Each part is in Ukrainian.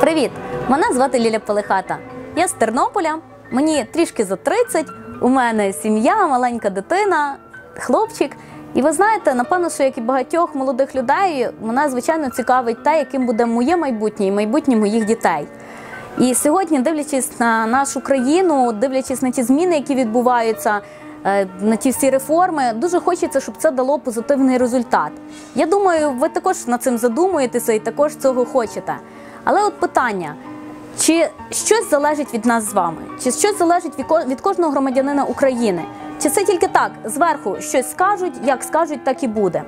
Привіт! Мене звати Ліля Пелехата. Я з Тернополя. Мені трішки за 30, У мене сім'я, маленька дитина, хлопчик. І ви знаєте, напевно, що як і багатьох молодих людей, мене звичайно цікавить те, яким буде моє майбутнє і майбутнє моїх дітей. І сьогодні, дивлячись на нашу країну, дивлячись на ті зміни, які відбуваються, на ті всі реформи, дуже хочеться, щоб це дало позитивний результат. Я думаю, ви також над цим задумуєтеся і також цього хочете. Але от питання: чи щось залежить від нас з вами? Чи щось залежить від ко- кожного громадянина України? Чи це тільки так зверху щось скажуть, як скажуть, так і буде?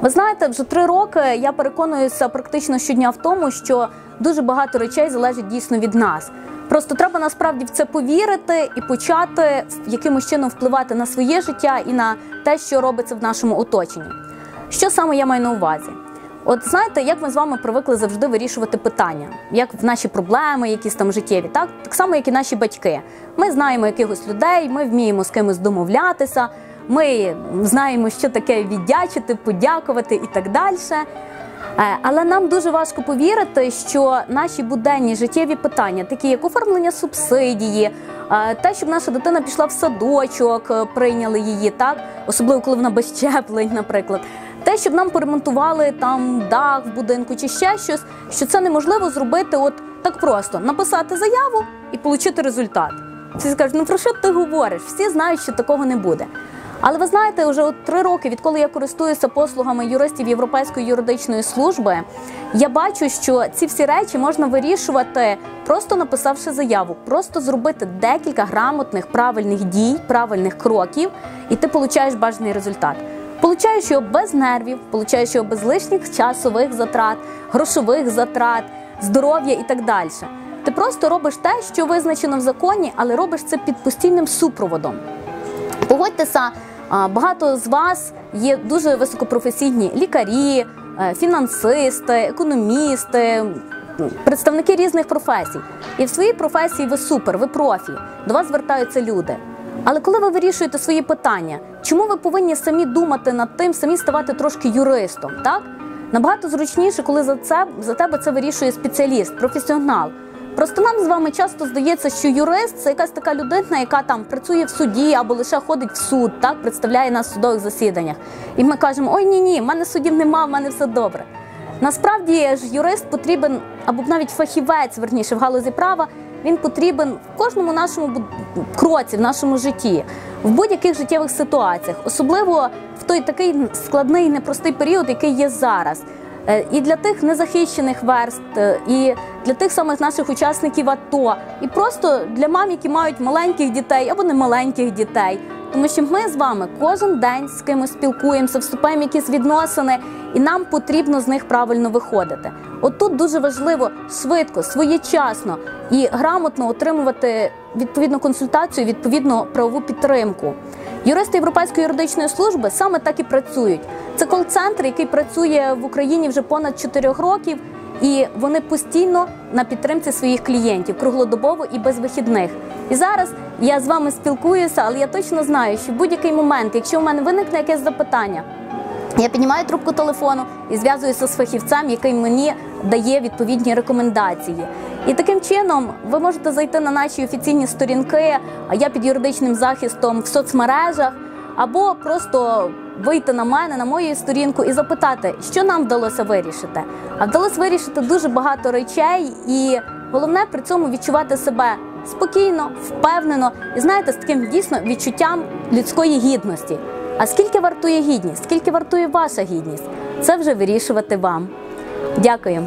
Ви знаєте, вже три роки я переконуюся практично щодня в тому, що дуже багато речей залежить дійсно від нас. Просто треба насправді в це повірити і почати якимось чином впливати на своє життя і на те, що робиться в нашому оточенні. Що саме я маю на увазі? От знаєте, як ми з вами привикли завжди вирішувати питання, як в наші проблеми, якісь там життєві, так так само, як і наші батьки. Ми знаємо якихось людей, ми вміємо з кимось домовлятися, ми знаємо, що таке віддячити, подякувати і так далі. Е, Але нам дуже важко повірити, що наші буденні життєві питання, такі як оформлення субсидії, е, те, щоб наша дитина пішла в садочок, е, прийняли її, так особливо коли вона без щеплень, наприклад. Те, щоб нам поремонтували там дах в будинку чи ще щось, що це неможливо зробити от так просто написати заяву і отримати результат. Всі скажуть, ну про що ти говориш? Всі знають, що такого не буде. Але ви знаєте, вже от три роки, відколи я користуюся послугами юристів Європейської юридичної служби, я бачу, що ці всі речі можна вирішувати, просто написавши заяву, просто зробити декілька грамотних правильних дій, правильних кроків, і ти получаєш бажаний результат. Получаєш його без нервів, получаєш його без лишніх часових затрат, грошових затрат, здоров'я і так далі. Ти просто робиш те, що визначено в законі, але робиш це під постійним супроводом. Погодьтеся, багато з вас є дуже високопрофесійні лікарі, е, фінансисти, економісти, представники різних професій. І в своїй професії ви супер, ви профі, до вас звертаються люди. Але коли ви вирішуєте свої питання, чому ви повинні самі думати над тим, самі ставати трошки юристом? Так набагато зручніше, коли за це за тебе це вирішує спеціаліст, професіонал. Просто нам з вами часто здається, що юрист це якась така людина, яка там працює в суді або лише ходить в суд, так представляє нас в судових засіданнях. І ми кажемо: ой, ні, ні, в мене судів нема, в мене все добре. Насправді ж юрист потрібен, або навіть фахівець, верніше в галузі права, він потрібен в кожному нашому кроці, в нашому житті, в будь-яких життєвих ситуаціях, особливо в той такий складний, непростий період, який є зараз. Е, І для тих незахищених верст, е, і для тих самих наших учасників АТО, і просто для мам, які мають маленьких дітей або не маленьких дітей. Тому що ми з вами кожен день з кимось спілкуємося, вступаємо в якісь відносини, і нам потрібно з них правильно виходити. От тут дуже важливо швидко, своєчасно і грамотно отримувати відповідну консультацію, відповідну правову підтримку. Юристи Європейської юридичної служби саме так і працюють. Це кол-центр, який працює в Україні вже понад 4 років, і вони постійно на підтримці своїх клієнтів круглодобово і без вихідних. І зараз я з вами спілкуюся, але я точно знаю, що в будь-який момент, якщо в мене виникне якесь запитання, я піднімаю трубку телефону і зв'язуюся з фахівцем, який мені дає відповідні рекомендації. І таким чином ви можете зайти на наші офіційні сторінки, а я під юридичним захистом в соцмережах, або просто вийти на мене, на мою сторінку і запитати, що нам вдалося вирішити. А вдалося вирішити дуже багато речей, і головне при цьому відчувати себе спокійно, впевнено і знаєте, з таким дійсно відчуттям людської гідності. А скільки вартує гідність? Скільки вартує ваша гідність? Це вже вирішувати вам. Дякую.